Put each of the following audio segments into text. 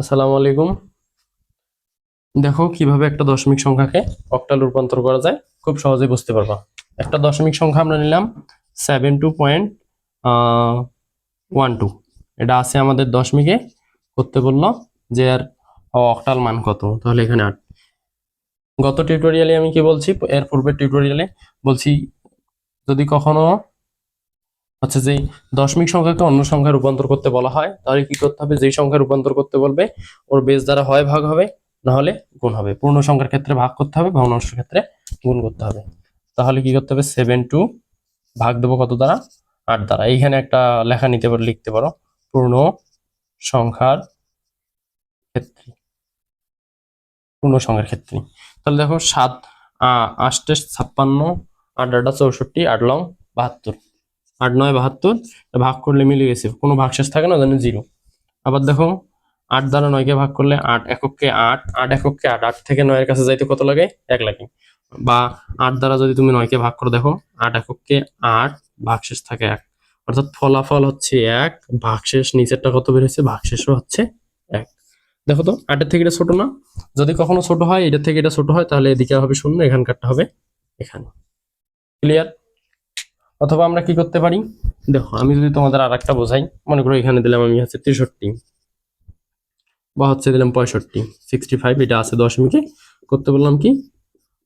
আসসালামু আলাইকুম। দেখো কীভাবে একটা দশমিক সংখ্যাকে অক্টাল রূপান্তর করা যায়, খুব সহজেই বুঝতে পারবা। একটা দশমিক সংখ্যা আমরা নিলাম seven two point one two এটা আছে আমাদের দশমিকে করতে বলল যে আর অক্টাল মান কত, তাহলে এখানে আট। গত টিউটোরিয়ালে আমি কি বলছি? এর পূর্বের টিউটোরিয়ালে বলছি, যদি কখনো হচ্ছে যে দশমিক সংখ্যাকে অন্য সংখ্যায় রূপান্তর করতে বলা হয়, তাহলে কি করতে হবে? যেই সংখ্যা রূপান্তর করতে বলবে, ওর বেস দ্বারা হয় ভাগ হবে, না হলে গুণ হবে। পূর্ণ সংখ্যার ক্ষেত্রে ভাগ করতে হবে ভগ্নাংশের ক্ষেত্রে গুণ করতে হবে। তাহলে কি করতে হবে? সেভেন টু ভাগ দেবো কত দ্বারা? আট দ্বারা। এইখানে একটা লেখা নিতে পারো, লিখতে পারো। পূর্ণ সংখ্যার ক্ষেত্রে। পূর্ণ সংখ্যার ক্ষেত্রে। তাহলে দেখো, সাত আষ্টে ছাপ্পান্ন, আট আটা চৌষট্টি, আট লং, বাহাত্তর। আট, নয়, বাহাত্তর, ভাগ করলে মিলে গেছে। কোনো ভাগশেষ থাকে না ওই জিরো। আবার দেখো, আট দ্বারা নয়কে ভাগ করলে আট এককে আট আট এককে আট আট থেকে নয়ের কাছে যাইতে কত লাগে? এক লাগে। বা আট দ্বারা যদি তুমি নয়কে ভাগ করে, দেখো, আট এককে আট, ভাগশেষ থাকে এক। অর্থাৎ ফলাফল হচ্ছে এক, ভাগশেষ নিচেরটা কত বেরোচ্ছে ভাগশেষও হচ্ছে এক। দেখো তো, আটের থেকে এটা ছোট না। যদি কখনো ছোট হয়, এটার থেকে এটা ছোট হয়, তাহলে এদিকে হবে শূন্য, এখানকারটা হবে এখানে। ক্লিয়ার অথবা আমরা কি করতে পারি? দেখো, আমি যদি তোমাদের আর একটা বোঝাই, মনে করো এখানে দিলাম আমি হচ্ছে তেষট্টি বা হচ্ছে দিলাম পঁয়ষট্টি সিক্সটি ফাইভ এটা আছে দশমিকে করতে বললাম কি?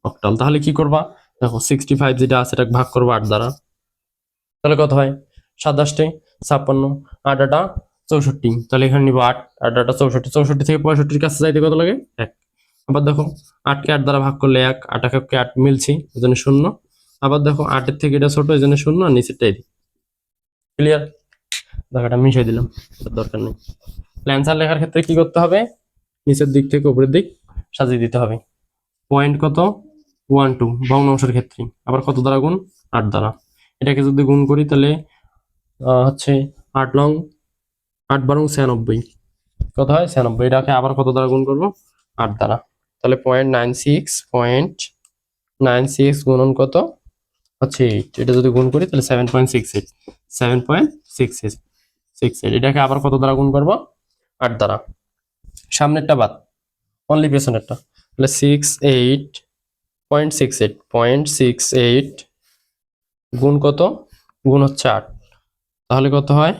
অক্টাল। তাহলে কি করবা? দেখো সিক্সটি ফাইভ যেটা আছে এটা ভাগ করব আট দ্বারা। তাহলে কত হয়? সাতাশটি, ছাপ্পান্ন, আট আটা চৌষট্টি। তাহলে এখানে নিবো আট আট আটা চৌষট্টি। চৌষট্টি থেকে পঁয়ষট্টির কাছে যাইতে কত লাগে? এক। আবার দেখো, আটকে আট দ্বারা ভাগ করলে এক, আট এককে আট মিলছি এই জন্য শূন্য। আবার দেখো আটের থেকে এটা ছোট এই জন্য শূন্য, আর নিচেরটাই দিই ক্লিয়ার এটা মিশিয়ে দিলাম দরকার নেই। অ্যান্সার লেখার ক্ষেত্রে কি করতে হবে? নিচের দিক থেকে উপরের দিক সাজিয়ে দিতে হবে। পয়েন্ট কত? ওয়ান টু ভগ্নাংশের ক্ষেত্রে। আবার কত দ্বারা গুণ? আট দ্বারা। এটাকে যদি গুণ করি, তাহলে হচ্ছে আট লং আট বারং ছিয়ানব্বই। কত হয়? ছিয়ানব্বই। এটাকে আবার কত দ্বারা গুণ করব? আট দ্বারা। তাহলে point nine six point nine six গুণন কত? হচ্ছে এইট। এটা যদি গুণ করি, তাহলে seven point six eight seven point six eight six eight এটাকে আবার কত দ্বারা গুণ করব? আট দ্বারা। সামনেরটা বাদ। অনলি পেছনেরটা। তাহলে six eight point six eight point six eight গুণ কত? গুণ হচ্ছে আট। তাহলে কত হয়?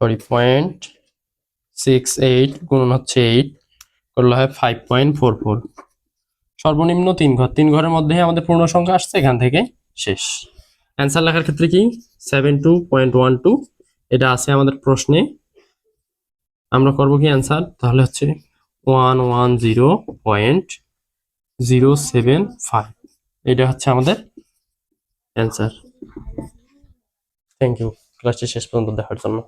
সরি পয়েন্ট সিক্স এইট গুণ হচ্ছে এইট করলে হয় ফাইভ পয়েন্ট ফোর ফোর সর্বনিম্ন তিন ঘর। তিন ঘরের মধ্যে আমাদের পূর্ণ সংখ্যা আসছে, এখান থেকে শেষ। অ্যান্সার লেখার ক্ষেত্রে কি? Seven two point one two এটা আছে আমাদের প্রশ্নে। আমরা করব কি অ্যান্সার তাহলে হচ্ছে one one zero point zero seven five এটা হচ্ছে আমাদের অ্যান্সার থ্যাংক ইউ ক্লাসটি শেষ পর্যন্ত দেখার জন্য।